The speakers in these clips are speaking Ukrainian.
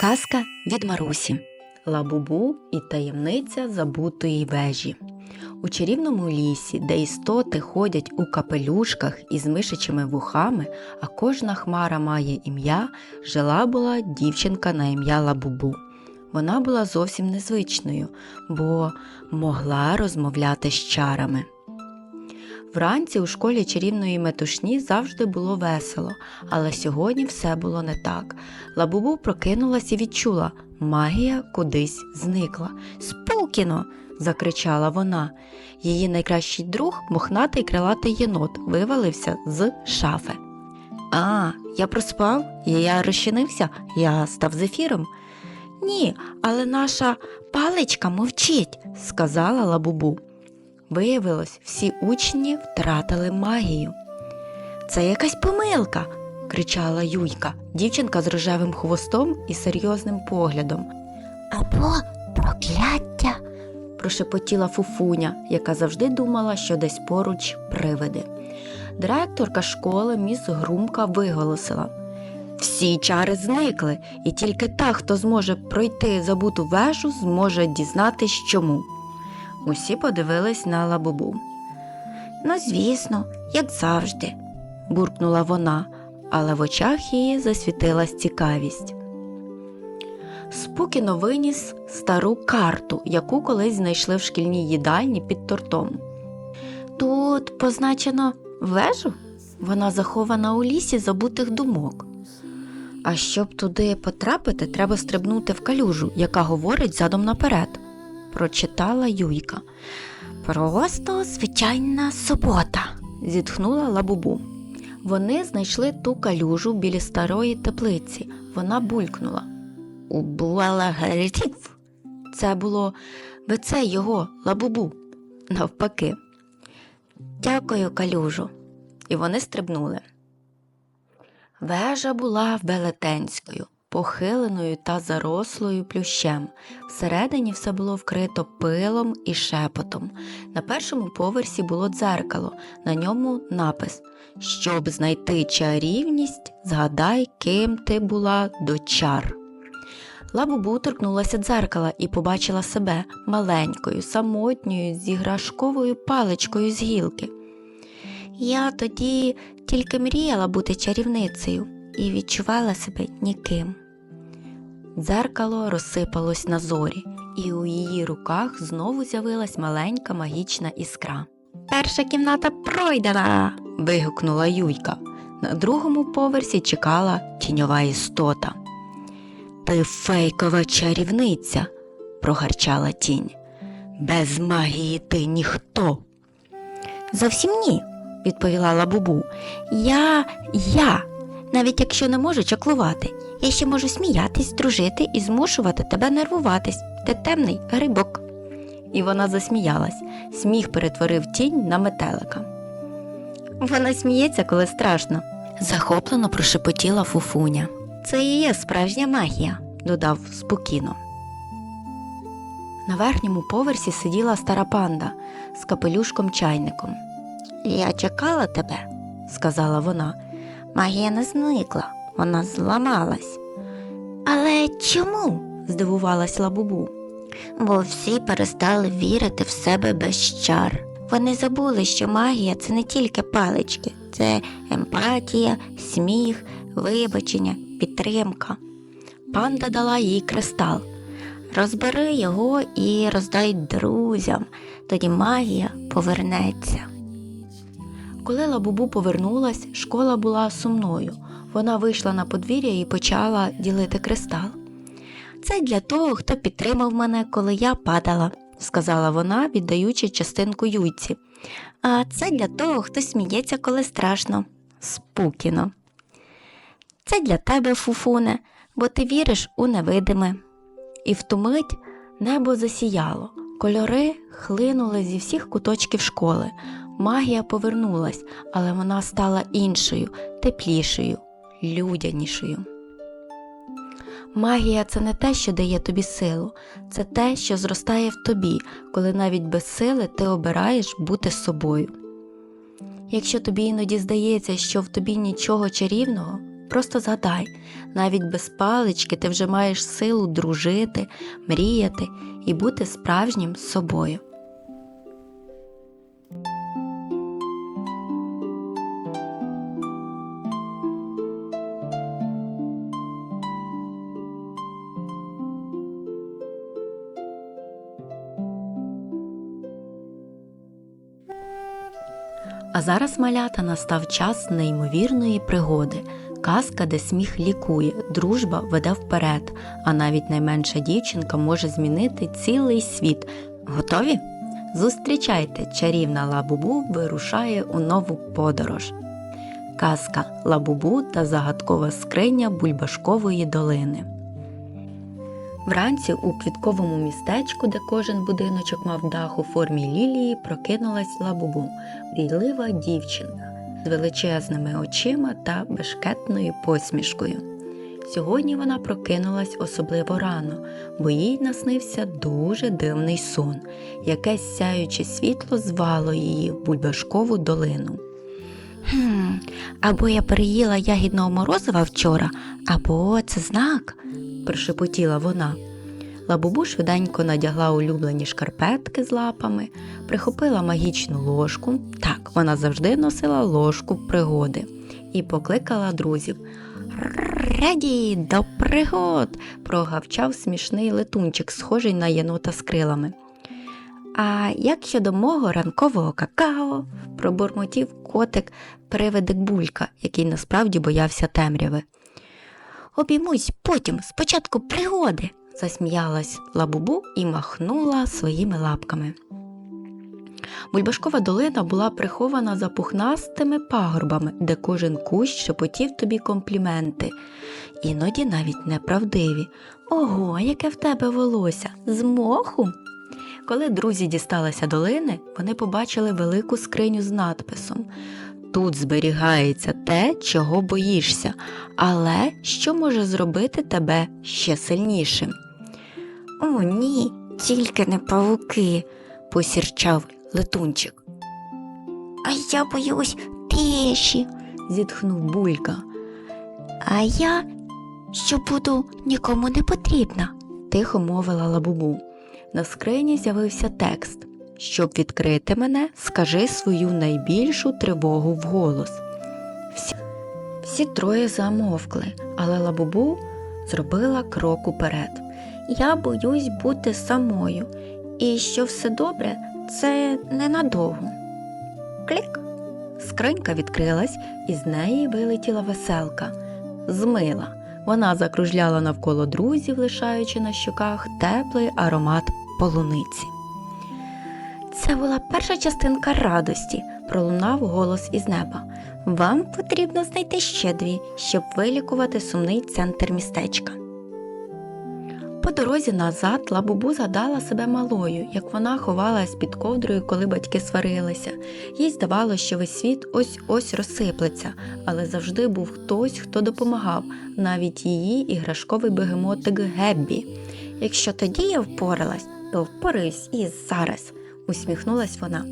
Казка від Марусі Лабубу і таємниця забутої вежі. У чарівному лісі, де істоти ходять у капелюшках із мишичими вухами, а кожна хмара має ім'я, жила була дівчинка на ім'я Лабубу. Вона була зовсім незвичною, бо могла розмовляти з чарами. Вранці у школі чарівної метушні завжди було весело, але сьогодні все було не так. Лабубу прокинулась і відчула, магія кудись зникла. Спокіно. закричала вона. Її найкращий друг, мохнатий крилатий єнот, вивалився з шафи. А, я проспав, я розчинився, я став зефіром. Ні, але наша паличка мовчить, сказала Лабубу. Виявилось, всі учні втратили магію. Це якась помилка, кричала Юйка, дівчинка з рожевим хвостом і серйозним поглядом. Або прокляття. прошепотіла Фуфуня, яка завжди думала, що десь поруч привиди. Директорка школи міс Грумка виголосила. Всі чари зникли, і тільки та, хто зможе пройти забуту вежу, зможе дізнатись чому. Усі подивились на лабубу. Ну, звісно, як завжди. буркнула вона, але в очах її засвітилась цікавість. Спокіно виніс стару карту, яку колись знайшли в шкільній їдальні під тортом. Тут позначено вежу? Вона захована у лісі забутих думок. А щоб туди потрапити, треба стрибнути в калюжу, яка говорить задом наперед, прочитала Юйка. Просто звичайна субота. зітхнула лабубу. Вони знайшли ту калюжу біля старої теплиці. Вона булькнула. У буалагарів. Це було вице його лабубу. Навпаки. Дякую, калюжу. І вони стрибнули. Вежа була велетенською, похиленою та зарослою плющем. Всередині все було вкрито пилом і шепотом. На першому поверсі було дзеркало, на ньому напис Щоб знайти чарівність, згадай, ким ти була до чар. Лабубу торкнулася дзеркала і побачила себе маленькою, самотньою, з іграшковою паличкою з гілки. Я тоді тільки мріяла бути чарівницею і відчувала себе ніким. Дзеркало розсипалось на зорі, і у її руках знову з'явилась маленька магічна іскра. Перша кімната пройдена. вигукнула Юйка. На другому поверсі чекала тіньова істота. Ти фейкова чарівниця, прогарчала тінь. Без магії ти ніхто. Зовсім ні, відповіла лабубу. Я, я, навіть якщо не можу чаклувати, я ще можу сміятись, дружити і змушувати тебе нервуватись. Ти темний грибок. І вона засміялась. Сміх перетворив тінь на метелика. Вона сміється, коли страшно, захоплено прошепотіла фуфуня. Це і є справжня магія, додав спокійно. На верхньому поверсі сиділа стара панда з капелюшком чайником. Я чекала тебе, сказала вона. Магія не зникла, вона зламалась. Але чому? здивувалась лабубу. Бо всі перестали вірити в себе без чар. Вони забули, що магія це не тільки палички, це емпатія, сміх, вибачення, підтримка. Панда дала їй кристал. Розбери його і роздай друзям, тоді магія повернеться. Коли лабубу повернулась, школа була сумною. Вона вийшла на подвір'я і почала ділити кристал. Це для того, хто підтримав мене, коли я падала, сказала вона, віддаючи частинку юйці. А це для того, хто сміється, коли страшно. Спокійно. Це для тебе, Фуфуне, бо ти віриш у невидиме. І в ту мить небо засіяло, кольори хлинули зі всіх куточків школи. Магія повернулась, але вона стала іншою, теплішою, людянішою. Магія це не те, що дає тобі силу, це те, що зростає в тобі, коли навіть без сили ти обираєш бути собою. Якщо тобі іноді здається, що в тобі нічого чарівного, Просто згадай, навіть без палички ти вже маєш силу дружити, мріяти і бути справжнім собою. А зараз малята настав час неймовірної пригоди. Казка, де сміх лікує, дружба веде вперед, а навіть найменша дівчинка може змінити цілий світ. Готові? Зустрічайте, чарівна лабубу вирушає у нову подорож. Казка Лабубу та загадкова скриня Бульбашкової долини. Вранці у квітковому містечку, де кожен будиночок мав дах у формі лілії, прокинулась лабубу, мрійлива дівчинка з величезними очима та бешкетною посмішкою. Сьогодні вона прокинулась особливо рано, бо їй наснився дуже дивний сон. Якесь сяюче світло звало її в бульбашкову долину. Хм, або я переїла ягідного морозива вчора, або це знак. прошепотіла вона. Лабубу швиденько надягла улюблені шкарпетки з лапами, прихопила магічну ложку, так, вона завжди носила ложку пригоди, і покликала друзів. Раді до пригод. прогавчав смішний летунчик, схожий на єнота з крилами. А як щодо мого ранкового какао, пробурмотів котик привидик булька, який насправді боявся темряви. Обіймусь потім, спочатку пригоди. засміялась лабубу і махнула своїми лапками. Бульбашкова долина була прихована за пухнастими пагорбами, де кожен кущ шепотів тобі компліменти, іноді навіть неправдиві. Ого, яке в тебе волосся! З моху. Коли друзі дісталися долини, вони побачили велику скриню з надписом Тут зберігається те, чого боїшся, але що може зробити тебе ще сильнішим. О, ні, тільки не павуки, посірчав летунчик, а я боюсь тиші, зітхнув булька. а я що буду нікому не потрібна. тихо мовила лабубу. На скрині з'явився текст. Щоб відкрити мене, скажи свою найбільшу тривогу вголос. Всі, всі троє замовкли, але лабубу зробила крок уперед. Я боюсь бути самою, і що все добре, це ненадовго. Клік. Скринька відкрилась, і з неї вилетіла веселка. Змила. Вона закружляла навколо друзів, лишаючи на щоках теплий аромат полуниці. Це була перша частинка радості, пролунав голос із неба. Вам потрібно знайти ще дві, щоб вилікувати сумний центр містечка. По дорозі назад Лабубу згадала себе малою, як вона ховалась під ковдрою, коли батьки сварилися. Їй здавалося, що весь світ ось ось розсиплеться, але завжди був хтось, хто допомагав, навіть її іграшковий бегемотик Геббі. Якщо тоді я впоралась, то впораюсь і зараз, усміхнулась вона.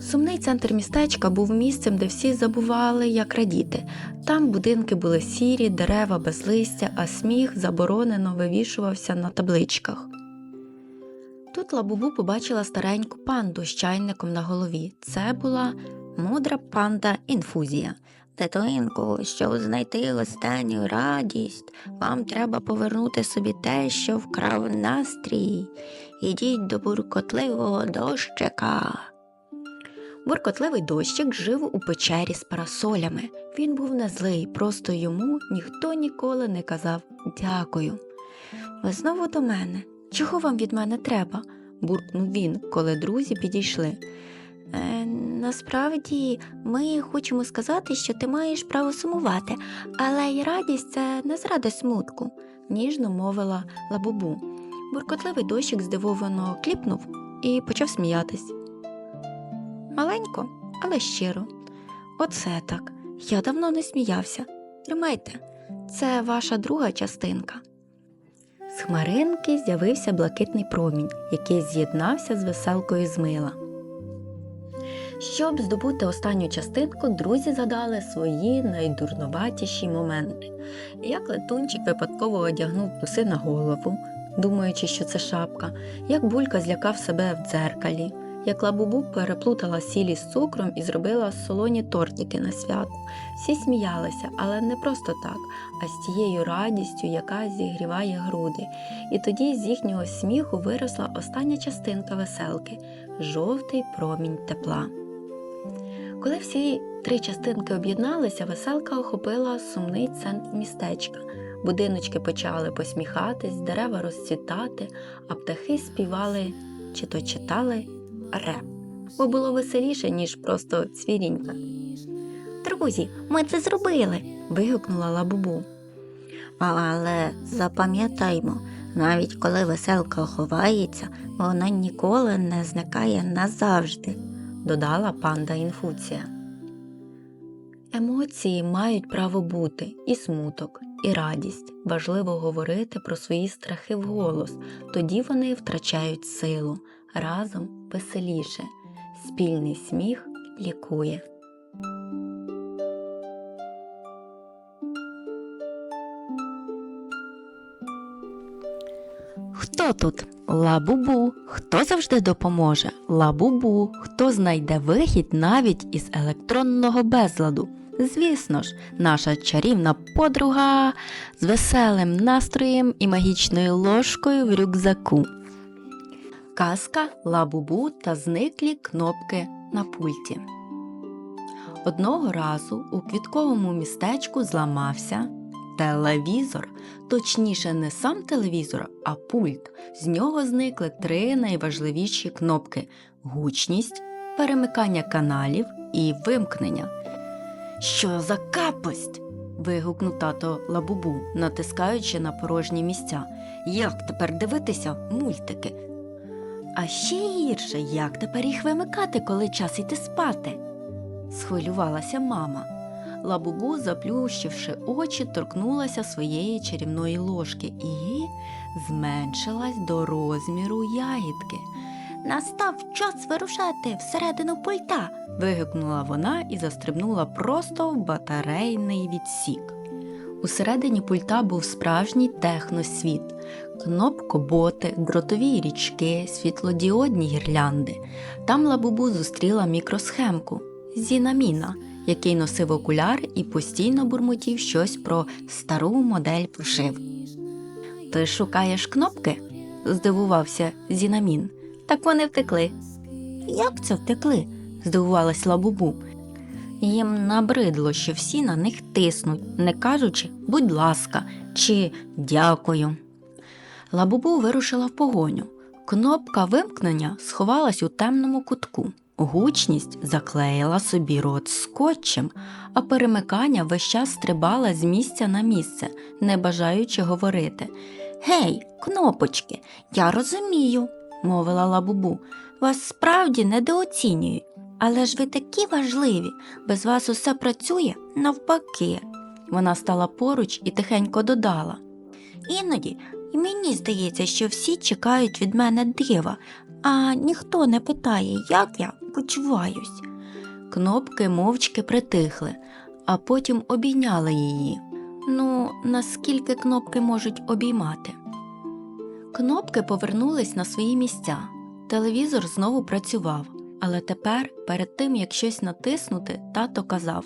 Сумний центр містечка був місцем, де всі забували, як радіти. Там будинки були сірі, дерева без листя, а сміх заборонено вивішувався на табличках. Тут Лабубу побачила стареньку панду з чайником на голові. Це була мудра панда інфузія. Дитинку, щоб знайти останню радість, вам треба повернути собі те, що вкрав настрій. Ідіть до буркотливого дощика. Буркотливий дощик жив у печері з парасолями. Він був не злий, просто йому ніхто ніколи не казав дякую. Ви знову до мене. Чого вам від мене треба? буркнув він, коли друзі підійшли. Е, насправді, ми хочемо сказати, що ти маєш право сумувати, але й радість це не зради смутку. ніжно мовила лабубу. Буркотливий дощик здивовано кліпнув і почав сміятись. Маленько, але щиро. Оце так. Я давно не сміявся. Тримайте, це ваша друга частинка. З хмаринки з'явився блакитний промінь, який з'єднався з веселкою з мила. Щоб здобути останню частинку, друзі задали свої найдурноватіші моменти. Як летунчик випадково одягнув труси на голову, думаючи, що це шапка, як булька злякав себе в дзеркалі, як лабубу переплутала сілі з цукром і зробила солоні тортики на свято. Всі сміялися, але не просто так, а з тією радістю, яка зігріває груди. І тоді з їхнього сміху виросла остання частинка веселки жовтий промінь тепла. Коли всі три частинки об'єдналися, веселка охопила сумний центр містечка. Будиночки почали посміхатись, дерева розцвітати, а птахи співали чи то читали реп. Бо було веселіше, ніж просто цвірінька. Друзі, ми це зробили. Вигукнула лабубу. Але запам'ятаймо, навіть коли веселка ховається, вона ніколи не зникає назавжди. Додала панда інфуція. Емоції мають право бути і смуток, і радість. Важливо говорити про свої страхи вголос, тоді вони втрачають силу. Разом веселіше. Спільний сміх лікує. Хто тут? Лабубу. Хто завжди допоможе? Лабубу. Хто знайде вихід навіть із електронного безладу? Звісно ж, наша чарівна подруга з веселим настроєм і магічною ложкою в рюкзаку. Казка, лабубу та зниклі кнопки на пульті. Одного разу у квітковому містечку зламався телевізор. Точніше, не сам телевізор, а пульт. З нього зникли три найважливіші кнопки: гучність, перемикання каналів і вимкнення. Що за капость? вигукнув тато лабубу, натискаючи на порожні місця. Як тепер дивитися мультики? А ще гірше, як тепер їх вимикати, коли час йти спати? схвилювалася мама. Лабубу, заплющивши очі, торкнулася своєї чарівної ложки і зменшилась до розміру ягідки. Настав час вирушати всередину пульта. вигукнула вона і застрибнула просто в батарейний відсік. Усередині пульта був справжній техносвіт, кнопкоботи, дротові річки, світлодіодні гірлянди. Там лабубу зустріла мікросхемку Зінаміна, який носив окуляр і постійно бурмотів щось про стару модель пошив. Ти шукаєш кнопки? здивувався Зінамін. Так вони втекли. Як це втекли? здивувалась лабубу. Їм набридло, що всі на них тиснуть, не кажучи будь ласка чи дякую. Лабубу вирушила в погоню. Кнопка вимкнення сховалась у темному кутку. Гучність заклеїла собі рот скотчем, а перемикання весь час стрибала з місця на місце, не бажаючи говорити. Гей, кнопочки, я розумію, мовила лабубу. вас справді недооцінюють, але ж ви такі важливі, без вас усе працює навпаки. Вона стала поруч і тихенько додала. Іноді і мені здається, що всі чекають від мене дива, а ніхто не питає, як я почуваюсь. Кнопки мовчки притихли, а потім обійняли її. Ну, наскільки кнопки можуть обіймати? Кнопки повернулись на свої місця. Телевізор знову працював, але тепер, перед тим як щось натиснути, тато казав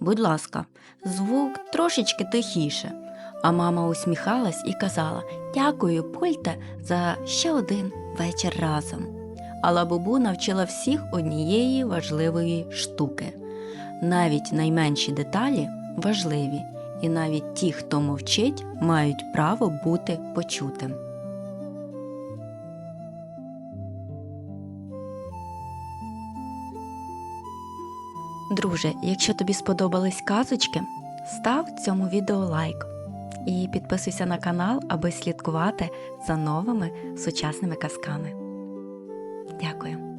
Будь ласка, звук трошечки тихіше. А мама усміхалась і казала Дякую, пульте, за ще один вечір разом. А лабубу навчила всіх однієї важливої штуки. Навіть найменші деталі важливі, і навіть ті, хто мовчить, мають право бути почутим. Друже, якщо тобі сподобались казочки, став цьому відео лайк і підписуйся на канал, аби слідкувати за новими сучасними казками. Дякую.